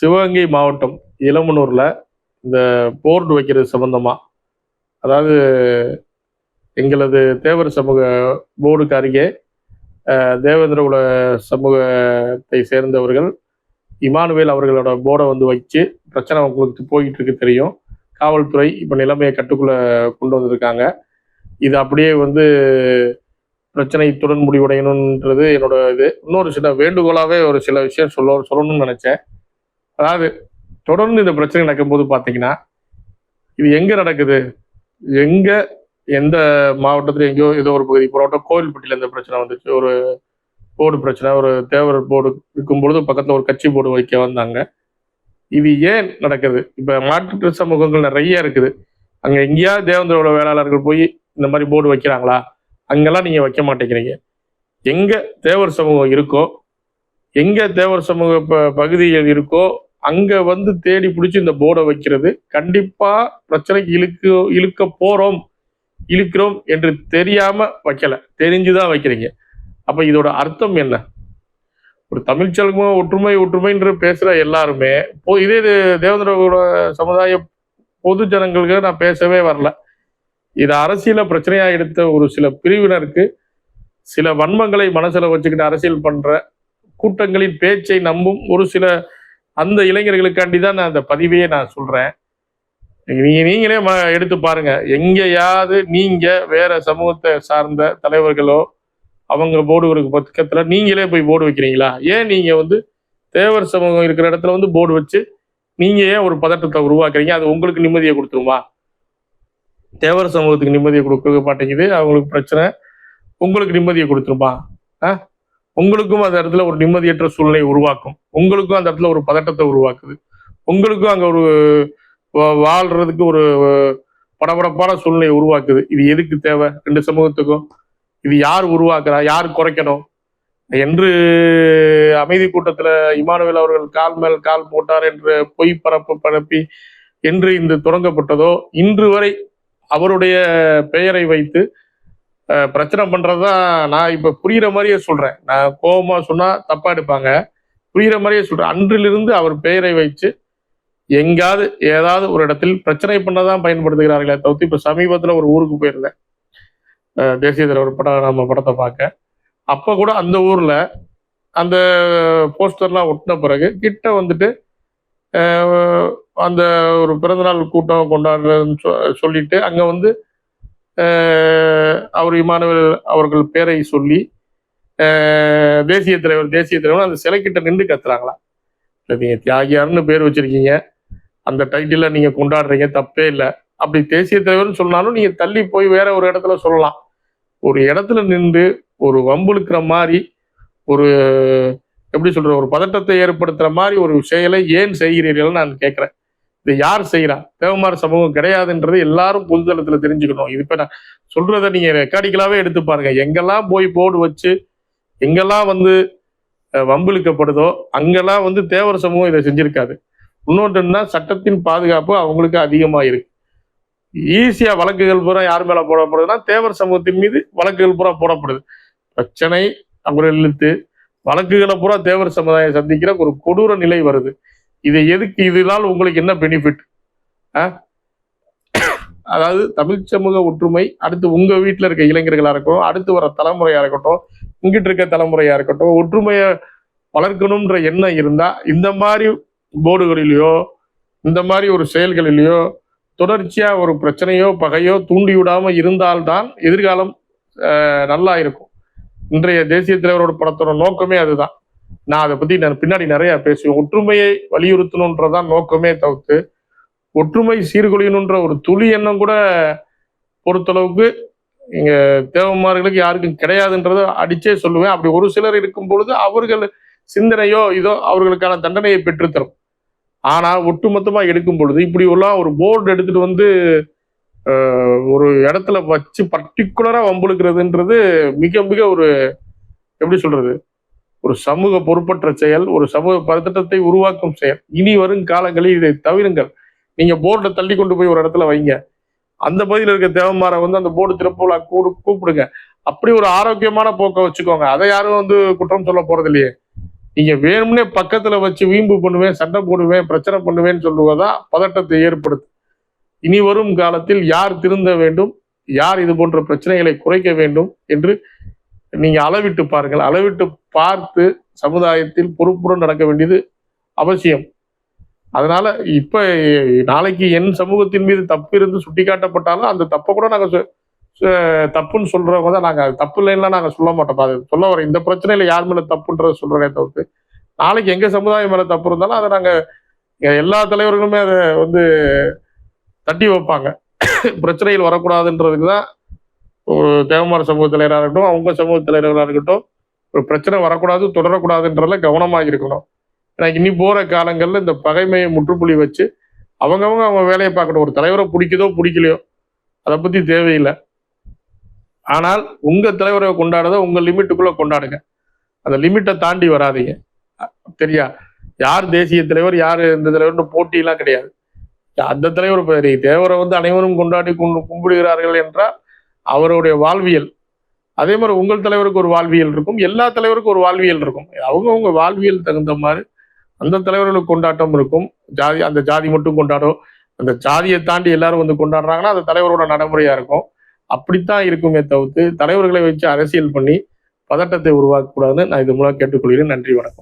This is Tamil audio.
சிவகங்கை மாவட்டம் இளமனூரில் இந்த போர்டு வைக்கிறது சம்பந்தமாக அதாவது எங்களது தேவர் சமூக போர்டுக்கு அருகே தேவேந்திரகுல தேவேந்திர சமூகத்தை சேர்ந்தவர்கள் இமானுவேல் அவர்களோட போர்டை வந்து வச்சு பிரச்சனை உங்களுக்கு போயிட்டு இருக்கு தெரியும். காவல்துறை இப்போ நிலைமையை கட்டுக்குள்ளே கொண்டு வந்திருக்காங்க. இது அப்படியே வந்து பிரச்சனை இத்துடன் முடிவடையணுன்றது என்னோட இது. இன்னொரு சில வேண்டுகோளாகவே ஒரு சில விஷயம் சொல்ல சொல்லணும்னு நினச்சேன். அதாவது தொடர்ந்து இந்த பிரச்சனை நடக்கும்போது பார்த்தீங்கன்னா இது எங்க நடக்குது? எங்க எந்த மாவட்டத்தில் எங்கேயோ ஏதோ ஒரு பகுதி போராட்டம் கோவில்பட்டியில் இந்த பிரச்சனை வந்துச்சு. ஒரு போர்டு பிரச்சனை ஒரு தேவர் போர்டு இருக்கும் பொழுது பக்கத்தில் ஒரு கட்சி போர்டு வைக்க வந்தாங்க. இது ஏன் நடக்குது? இப்போ மாற்று சமூகங்கள் நிறைய இருக்குது. அங்கே எங்கேயாவது தேவேந்திரோட வேளாளர்கள் போய் இந்த மாதிரி போர்டு வைக்கிறாங்களா? அங்கெல்லாம் நீங்கள் வைக்க மாட்டேங்கிறீங்க. எங்கே தேவர் சமூகம் இருக்கோ எங்கே தேவர் சமூக ப- பகுதிகள் இருக்கோ அங்க வந்து தேடி பிடிச்சி இந்த போர்டை வைக்கிறது. கண்டிப்பா பிரச்சனைக்கு இழுக்கு இழுக்க போறோம் இழுக்கிறோம் என்று தெரியாம வைக்கல. தெரிஞ்சுதான் வைக்கிறீங்க. அப்ப இதோட அர்த்தம் என்ன? ஒரு தமிழ் செல்வம் ஒற்றுமை ஒற்றுமைன்ற பேசுற எல்லாருமே இப்போ இதே இது தேவேந்திரோட சமுதாய பொது ஜனங்களுக்கு நான் பேசவே வரல. இது அரசியல பிரச்சனையா எடுத்த ஒரு சில பிரிவினருக்கு சில வன்மங்களை மனசுல வச்சுக்கிட்டு அரசியல் பண்ற கூட்டங்களின் பேச்சை நம்பும் ஒரு சில அந்த இளைஞர்களுக்காண்டி தான் நான் அந்த பதிவையே நான் சொல்றேன். நீங்க நீங்களே ம- எடுத்து பாருங்க. எங்கேயாவது நீங்க வேற சமூகத்தை சார்ந்த தலைவர்களோ அவங்க போர்டு பக்கத்துல நீங்களே போய் போர்டு வைக்கிறீங்களா? ஏன் நீங்க வந்து தேவர் சமூகம் இருக்கிற இடத்துல வந்து போர்டு வச்சு நீங்க ஏன் ஒரு பதட்டத்தை உருவாக்குறீங்க? அது உங்களுக்கு நிம்மதியை கொடுத்துருமா? தேவர் சமூகத்துக்கு நிம்மதியை கொடுக்க மாட்டேங்குது. அவங்களுக்கு பிரச்சனை. உங்களுக்கு நிம்மதியை கொடுத்துருமா? ஆ? உங்களுக்கும் அந்த இடத்துல ஒரு நிம்மதியற்ற சூழ்நிலை உருவாக்கும். உங்களுக்கும் அந்த இடத்துல ஒரு பதட்டத்தை உருவாக்குது. உங்களுக்கும் அங்கே ஒரு வா- வாழ்றதுக்கு ஒரு படபடப்பான சூழ்நிலையை உருவாக்குது. இது எதுக்கு தேவை? ரெண்டு சமூகத்துக்கும். இது யார் உருவாக்குறா? யார் குறைக்கணும்? என்று அமைதி கூட்டத்தில் இமானுவேல் அவர்கள் கால் மேல் கால் போட்டார் என்று பொய் பரப்பு பரப்பி என்று இந்த தொடங்கப்பட்டதோ இன்று வரை அவருடைய பெயரை வைத்து பிரச்சனை பிரச்சனை பண்றதுதான் நான் இப்ப புரியுற மாதிரியே சொல்றேன். நான் கோபமா சொன்னா தப்பா எடுப்பாங்க. புரியுற மாதிரியே சொல்றேன். அன்றிலிருந்து அவர் பெயரை வச்சு எங்காவது ஏதாவது ஒரு இடத்தில் பிரச்சனை பண்ணதான் பயன்படுத்துகிறார்களே தவிர்த்து இப்ப சமீபத்துல ஒரு ஊருக்கு போயிருந்தேன். தேசிய தலைவர் படம் நம்ம படத்தை பார்க்க. அப்ப கூட அந்த ஊர்ல அந்த போஸ்டர்லாம் ஒட்டின பிறகு கிட்ட வந்துட்டு அந்த ஒரு பிறந்தநாள் கூட்டம் கொண்டாடுறதுன்னு சொ- சொல்லிட்டு அங்க வந்து அவர் இமானுவல் அவர்கள் பேரை சொல்லி தேசிய தலைவர் தேசிய தலைவர் அந்த சிலை கிட்ட நின்று கத்துறாங்களா இல்ல, நீங்க தியாகியார்னு பேர் வச்சிருக்கீங்க. அந்த டைட்டில நீங்க கொண்டாடுறீங்க தப்பே இல்லை. அப்படி தேசிய தலைவர்னு சொன்னாலும் நீங்க தள்ளி போய் வேற ஒரு இடத்துல சொல்லலாம். ஒரு இடத்துல நின்று ஒரு வம்புழுக்கிற மாதிரி ஒரு எப்படி சொல்ற ஒரு பதட்டத்தை ஏற்படுத்துற மாதிரி ஒரு செயலை ஏன் செய்கிறீர்கள் நான் கேட்கிறேன் இதை யார் செய்யறா தேவமார் சமூகம் கிடையாதுன்றது எல்லாரும் பொதுதளத்துல தெரிஞ்சுக்கணும். இது இப்ப நான் சொல்றதை நீங்க ரெக்கார்டிக்கலாவே எடுத்து பாருங்க. எங்கெல்லாம் போய் போர்டு வச்சு எங்கெல்லாம் வந்து வம்பிழுக்கப்படுதோ அங்கெல்லாம் வந்து தேவர் சமூகம் இதை செஞ்சிருக்காது. இன்னொன்றுன்னா சட்டத்தின் பாதுகாப்பு அவங்களுக்கு அதிகமா இருக்கு ஈஸியா வழக்குகள் பூரா யார் மேல போடப்படுதுன்னா தேவர் சமூகத்தின் மீது வழக்குகள் பூரா போடப்படுது. பிரச்சனை அவங்களை இழுத்து வழக்குகளை பூரா தேவர் சமுதாயம் சந்திக்கிற ஒரு கொடூர நிலை வருது. இதை எதுக்கு? இதனால் உங்களுக்கு என்ன பெனிஃபிட் அதாவது தமிழ் சமூக ஒற்றுமை அடுத்து உங்க வீட்டில் இருக்க இளைஞர்களாக இருக்கட்டும் அடுத்து வர தலைமுறையா இருக்கட்டும் இங்கிட்டு இருக்க தலைமுறையா இருக்கட்டும் ஒற்றுமையை வளர்க்கணும்ன்ற எண்ணம் இருந்தா இந்த மாதிரி போர்டுகளிலேயோ இந்த மாதிரி ஒரு செயல்களிலேயோ தொடர்ச்சியா ஒரு பிரச்சனையோ பகையோ தூண்டி விடாம இருந்தால்தான் எதிர்காலம் நல்லா இருக்கும். இன்றைய தேசிய தலைவரோட படத்தோட நோக்கமே அதுதான். நான் அதை பத்தி நான் பின்னாடி நிறைய பேசுவேன். ஒற்றுமையை வலியுறுத்தணுன்றதான் நோக்கமே தவிர்த்து ஒற்றுமை சீர்குலையணுன்ற ஒரு துளி எண்ணம் கூட பொறுத்தளவுக்கு இங்க தேவமார்களுக்கு யாருக்கும் கிடையாதுன்றதை அடிச்சே சொல்லுவேன். அப்படி ஒரு சிலர் இருக்கும் பொழுது அவர்கள் சிந்தனையோ இதோ அவர்களுக்கான தண்டனையை பெற்றுத்தரும். ஆனா ஒட்டுமொத்தமா எடுக்கும் பொழுது இப்படி எல்லாம் ஒரு போர்டு எடுத்துட்டு வந்து ஒரு இடத்துல வச்சு பர்டிகுலரா வம்புழுக்கிறதுன்றது மிக மிக ஒரு எப்படி சொல்றது ஒரு சமூக பொறுப்பற்ற செயல் ஒரு சமூக பதட்டத்தை உருவாக்கும் செயல். இனி வரும் காலங்களில் இதை தவிருங்கள். நீங்க போர்டை தள்ளி கொண்டு போய் ஒரு இடத்துல வைங்க. அந்த பகுதியில் இருக்க தேவமாரை வந்து அந்த போர்டு திறப்புலா கூடு கூப்பிடுங்க. அப்படி ஒரு ஆரோக்கியமான போக்கை வச்சுக்கோங்க. அதை யாரும் வந்து குற்றம் சொல்ல போறது இல்லையே நீங்க வேணும்னே பக்கத்துல வச்சு வீம்பு பண்ணுவேன் சண்டை போடுவேன் பிரச்சனை பண்ணுவேன்னு சொல்லுவதா பதட்டத்தை ஏற்படுத்து. இனி வரும் காலத்தில் யார் திருந்த வேண்டும்? யார் இது போன்ற பிரச்சனைகளை குறைக்க வேண்டும்? என்று நீங்க அளவிட்டு பாருங்கள். அளவிட்டு பார்த்து சமுதாயத்தில் பொறுப்புடன் நடக்க வேண்டியது அவசியம். அதனால இப்ப நாளைக்கு என் சமூகத்தின் மீது தப்பு இருந்து சுட்டிக்காட்டப்பட்டாலும் அந்த தப்பை கூட நாங்க சொ- தப்புன்னு சொல்றவங்க தான் நாங்க. தப்பு இல்லைன்னா நாங்க சொல்ல மாட்டோம். அது சொல்ல வரோம் இந்த பிரச்சனையில யார் மேல தப்புன்றத சொல்றதே தவிர்த்து நாளைக்கு எங்க சமுதாயம் மேல தப்பு இருந்தாலும் அதை நாங்க எல்லா தலைவர்களுமே அதை வந்து தட்டி வைப்பாங்க. பிரச்சனைகள் வரக்கூடாதுன்றதுக்கு தான் ஒரு தேவமார சமூக தலைவராக இருக்கட்டும் அவங்க சமூக தலைவராக இருக்கட்டும் ஒரு பிரச்சனை வரக்கூடாது தொடரக்கூடாதுன்றதுல கவனமாக இருக்கணும் ஏன்னா இனி போகிற காலங்களில் இந்த பகைமையை முற்றுப்புள்ளி வச்சு அவங்கவங்க அவங்க வேலையை பார்க்கணும் ஒரு தலைவரை பிடிக்குதோ பிடிக்கலையோ அதை பற்றி தேவையில்லை. ஆனால் உங்கள் தலைவரை கொண்டாடுறத உங்கள் லிமிட்டுக்குள்ளே கொண்டாடுங்க. அந்த லிமிட்டை தாண்டி வராதீங்க. சரியா? யார் தேசிய தலைவர் யார் இந்த தலைவர்னு போட்டியெல்லாம் கிடையாது. அந்த தலைவர் தேவரை வந்து அனைவரும் கொண்டாடி கும்பிடுகிறார்கள் என்றால் அவருடைய வாழ்வியல். அதே மாதிரி உங்கள் தலைவருக்கு ஒரு வாழ்வியல் இருக்கும் எல்லா தலைவருக்கும் ஒரு வாழ்வியல் இருக்கும். அவங்கவுங்க வாழ்வியல் தகுந்த மாதிரி அந்த தலைவர்களுக்கு கொண்டாட்டம் இருக்கும். ஜாதி அந்த ஜாதி மட்டும் கொண்டாடும். அந்த ஜாதியை தாண்டி எல்லாரும் வந்து கொண்டாடுறாங்கன்னா அந்த தலைவரோட நடைமுறையா இருக்கும். அப்படித்தான் இருக்குமே தவிர்த்து தலைவர்களை வச்சு அரசியல் பண்ணி பதட்டத்தை உருவாக்கக்கூடாதுன்னு நான் இது மூலம் கேட்டுக்கொள்கிறேன். நன்றி வணக்கம்.